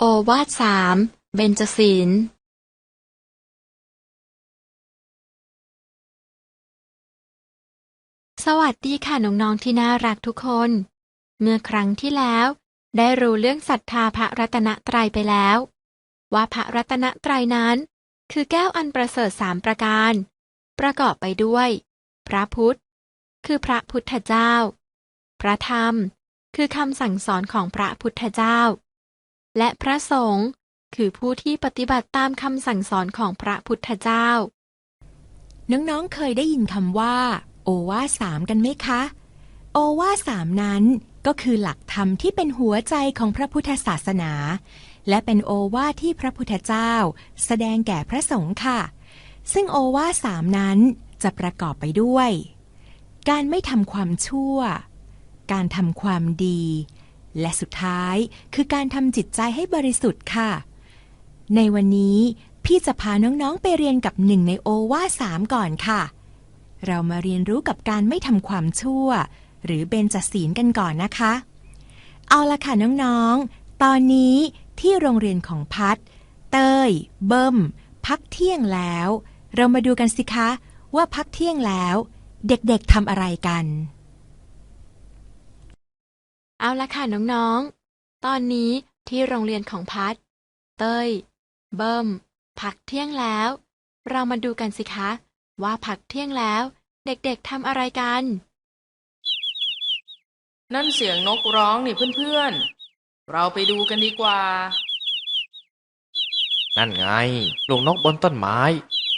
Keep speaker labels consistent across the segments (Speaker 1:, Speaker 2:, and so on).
Speaker 1: โอวาทสามเบญจศีลสวัสดีค่ะน้องๆที่น่ารักทุกคน เมื่อครั้งที่แล้ว ได้รู้เรื่องศรัทธาพระรัตนตรัยไปแล้ว ว่าพระรัตนตรัยนั้น คือแก้วอันประเสริฐสามประการ ประกอบไปด้วย พระพุทธ คือพระพุทธเจ้า พระธรรม คือคำสั่งสอนของพระพุทธเจ้า และพระสงฆ์คือผู้ที่ปฏิบัติตามคำสั่งสอนของพระพุทธเจ้า
Speaker 2: น้องๆเคยได้ยินคำว่า โอวาสามกันไหมคะ โอวาสามนั้นก็คือหลักธรรมที่เป็นหัวใจของพระพุทธศาสนา และเป็นโอวาทที่พระพุทธเจ้า แสดงแก่พระสงฆ์ค่ะ ซึ่งโอวาสามนั้นจะประกอบไปด้วย การไม่ทำความชั่ว การทำความดี และสุดท้ายคือการทำจิตใจให้บริสุทธิ์ค่ะ ในวันนี้พี่จะพาน้องๆไปเรียนกับหนึ่งในโอวาสามก่อนค่ะ เรามาเรียนรู้กับการไม่ทำความชั่ว หรือเบญจศีลกันก่อนนะคะ เอาละค่ะน้องๆ ตอนนี้ที่โรงเรียนของพัดเต้ย เบิ้ม พักเที่ยงแล้ว เรามาดูกันสิคะ ว่าพักเที่ยงแล้ว เด็กๆทำอะไรกัน
Speaker 1: เอาละค่ะน้องๆ ตอนนี้ที่โรงเรียนของพัด เต้ย เบิ้มพักเที่ยงแล้ว เรามาดูกันสิคะ ว่าพักเที่ยงแล้ว เด็กๆทำอะไรกัน
Speaker 3: นั่นเสียงนกร้องนี่เพื่อนๆ เราไปดูกันดีกว่า
Speaker 4: นั่นไง ลูกนกบนต้นไม้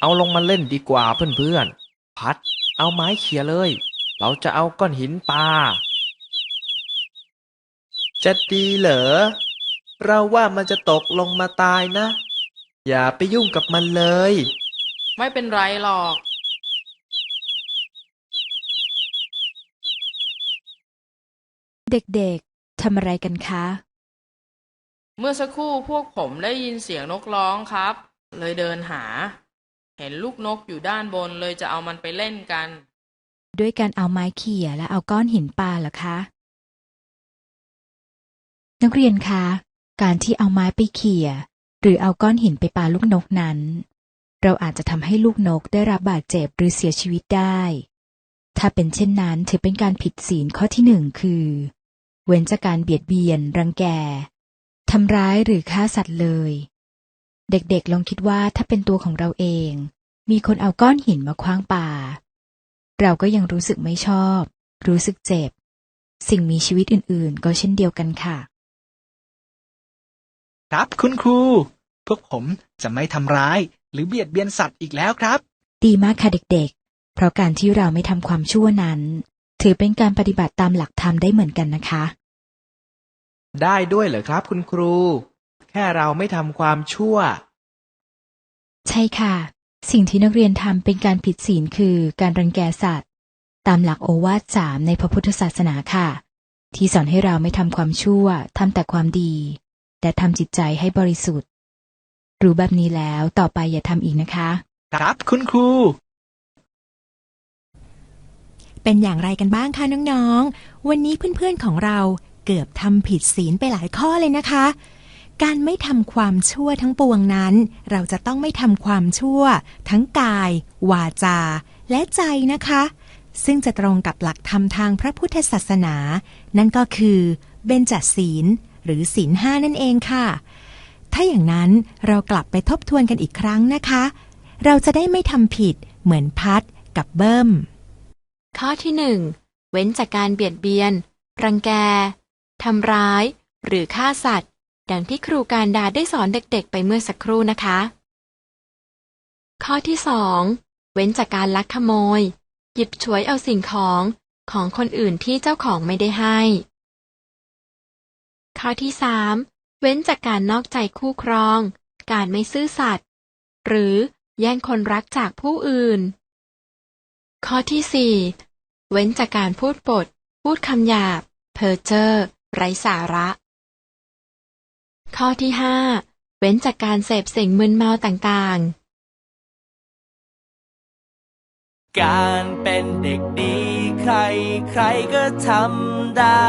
Speaker 4: เอาลงมาเล่นดีกว่าเพื่อนๆ พัด เอาไม้เขี่ยเลย เราจะเอาก้อนหินปา
Speaker 5: จะดีเหรอ เราว่ามันจะตกลงมาตายนะ อย่าไปยุ่งกับมันเลย
Speaker 3: ไม่เป็นไรหรอก
Speaker 6: เด็กๆทำอะไรกันคะ
Speaker 3: เมื่อสักครู่พวกผมได้ยินเสียงนกร้องครับ เลยเดินหา เห็นลูกนกอยู่ด้านบนเลยจะเอามันไปเล่นกัน
Speaker 6: ด้วยการเอาไม้เขี่ยและเอาก้อนหินปาเหรอคะ นักเรียนคะ การที่เอาไม้ไปเขี่ย หรือเอาก้อนหินไปปาลูกนกนั้น เราอาจจะทำให้ลูกนกได้รับบาดเจ็บหรือเสียชีวิตได้ ถ้าเป็นเช่นนั้นถือเป็นการผิดศีลข้อที่หนึ่งคือ เว้นจากการเบียดเบียน รังแกทำร้ายหรือฆ่าสัตว์เลย เด็กๆลองคิดว่าถ้าเป็นตัวของเราเอง มีคนเอาก้อนหินมาคว้างป่า เราก็ยังรู้สึกไม่ชอบ รู้สึกเจ็บ สิ่งมีชีวิตอื่นๆ ก็เช่นเดียวกันค่ะ
Speaker 7: ครับ คุณครู พวกผมจะไม่ทำร้าย หรือเบียดเบียนสัตว์อีกแล้วครับ
Speaker 6: ดีมากค่ะเด็กๆ เพราะการที่เราไม่ทำความชั่วนั้น ถือเป็นการปฏิบัติตามหลักธรรมได้เหมือนกันนะคะ
Speaker 5: ได้ด้วยเหรอครับ คุณครู แค่เราไม่ทำความชั่ว
Speaker 6: ใช่ค่ะ สิ่งที่นักเรียนทำเป็นการผิดศีลคือการรังแกสัตว์ ตามหลักโอวาทสามในพระพุทธศาสนาค่ะ ที่สอนให้เราไม่ทำความชั่วทำแต่ความดี แต่ทำจิตใจให้บริสุทธิ์ รู้แบบนี้แล้วต่อไปอย่าทำอีกนะคะ
Speaker 7: ครับคุณครู
Speaker 2: เป็นอย่างไรกันบ้างคะน้องๆ วันนี้เพื่อนๆของเราเกือบทำผิดศีลไปหลายข้อเลยนะคะ การไม่ทำความชั่วทั้งปวงนั้น เราจะต้องไม่ทำความชั่ว ทั้งกาย วาจา และใจนะคะ ซึ่งจะตรงกับหลักธรรมทางพระพุทธศาสนา นั่นก็คือเบญจศีล หรือศีลห้านั่นเองค่ะ ถ้าอย่างนั้นเรากลับไปทบทวนกันอีกครั้งนะคะ เราจะได้ไม่ทำผิดเหมือนพัดกับเบิ้ม
Speaker 1: ข้อที่หนึ่งเว้นจากการเบียดเบียน รังแกทำร้าย หรือฆ่าสัตว์ ดังที่ครูการดาได้สอนเด็กๆ ไปเมื่อสักครู่นะคะ ข้อที่สองเว้นจากการลักขโมย หยิบฉวยเอาสิ่งของของคนอื่นที่เจ้าของไม่ได้ให้ ข้อที่สามเว้นจากการนอกใจคู่ครอง การไม่ซื่อสัตย์หรือแย่งคนรักจากผู้อื่น ข้อที่สี่เว้นจากการพูดปด พูดคำหยาบ เพ้อเจ้อไร้สาระ ข้อที่ห้าเว้นจากการเสพสิ่งมึนเมาต่างๆ
Speaker 8: การเป็นเด็กดีใครใครก็ทำได้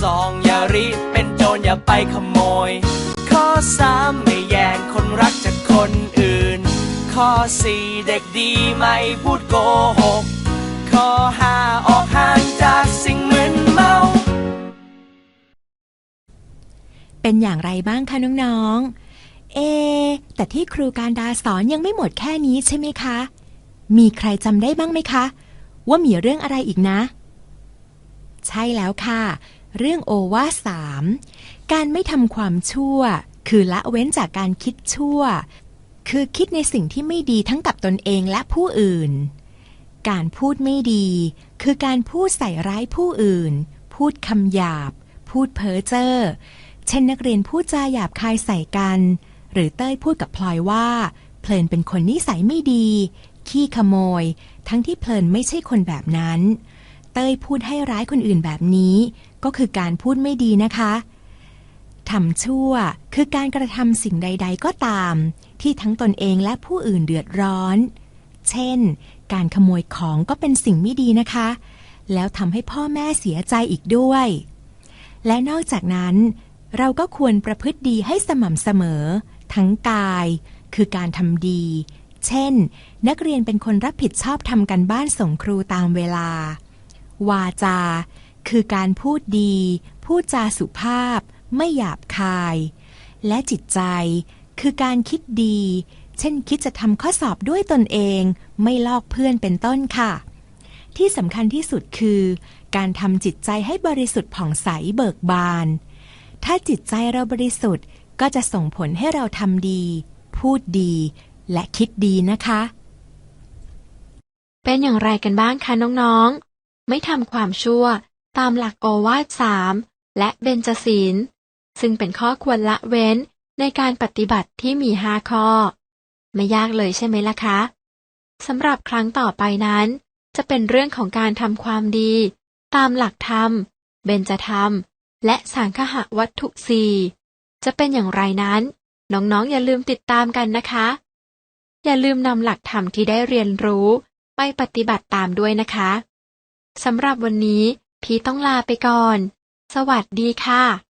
Speaker 8: สองอย่าริเป็นโจรอย่าไปขโมย ข้อสามไม่แย่งคนรักจากคนอื่น ข้อสี่เด็กดีไม่พูดโกหก ข้อห้าออกห่างจากสิ่งมึนเมา
Speaker 2: เป็นอย่างไรบ้างคะน้องๆ เอ แต่ที่ครูการดาสอนยังไม่หมดแค่นี้ใช่ไหมคะ มีใครจำได้บ้างไหมคะ ว่ามีเรื่องอะไรอีกนะใช่แล้วค่ะ เรื่องโอวาสามการไม่ทำความชั่ว คือละเว้นจากการคิดชั่ว คือคิดในสิ่งที่ไม่ดีทั้งกับตนเองและผู้อื่น การพูดไม่ดี คือการพูดใส่ร้ายผู้อื่น พูดคำหยาบ พูดเพ้อเจ้อ เช่นนักเรียนพูดจาหยาบคายใส่กัน หรือเต้ยพูดกับพลอยว่า เพลินเป็นคนนิสัยไม่ดี ขี้ขโมย ทั้งที่เพลินไม่ใช่คนแบบนั้น เต้ยพูดให้ร้ายคนอื่นแบบนี้ ก็คือการพูดไม่ดีนะคะทำชั่วคือการกระทำสิ่งใด ๆ ก็ตาม ที่ทั้งตนเองและผู้อื่นเดือดร้อน เช่น การขโมยของก็เป็นสิ่งไม่ดีนะคะ แล้วทำให้พ่อแม่เสียใจอีกด้วย และนอกจากนั้น เราก็ควรประพฤติดีให้สม่ำเสมอ ทั้งกาย คือการทำดี เช่น นักเรียนเป็นคนรับผิดชอบทำกันบ้านส่งครูตามเวลา วาจา คือการพูดดี พูดจาสุภาพ ไม่หยาบคาย และจิตใจ คือการคิดดี เช่นคิดจะทำข้อสอบด้วยตนเอง ไม่ลอกเพื่อนเป็นต้นค่ะ ที่สำคัญที่สุดคือ การทำจิตใจให้บริสุทธิ์ผ่องใสเบิกบาน ถ้าจิตใจเราบริสุทธิ์ก็จะส่งผลให้เราทำดี พูดดี และคิดดีนะคะ
Speaker 1: เป็นอย่างไรกันบ้างคะน้องๆ ไม่ทำความชั่ว ตามหลักโอวาทสามและเบญจศีล ซึ่งเป็นข้อควรละเว้นในการปฏิบัติที่มีห้าข้อ ไม่ยากเลยใช่ไหมล่ะคะสำหรับครั้งต่อไปนั้น จะเป็นเรื่องของการทำความดี ตามหลักธรรม เบญจธรรม และสังคหวัตถุสี่จะเป็นอย่างไรนั้น น้องๆ อย่าลืมติดตามกันนะคะ อย่าลืมนำหลักธรรมที่ได้เรียนรู้ไปปฏิบัติตามด้วยนะคะสำหรับวันนี้ พีต้องลาไปก่อน สวัสดีค่ะ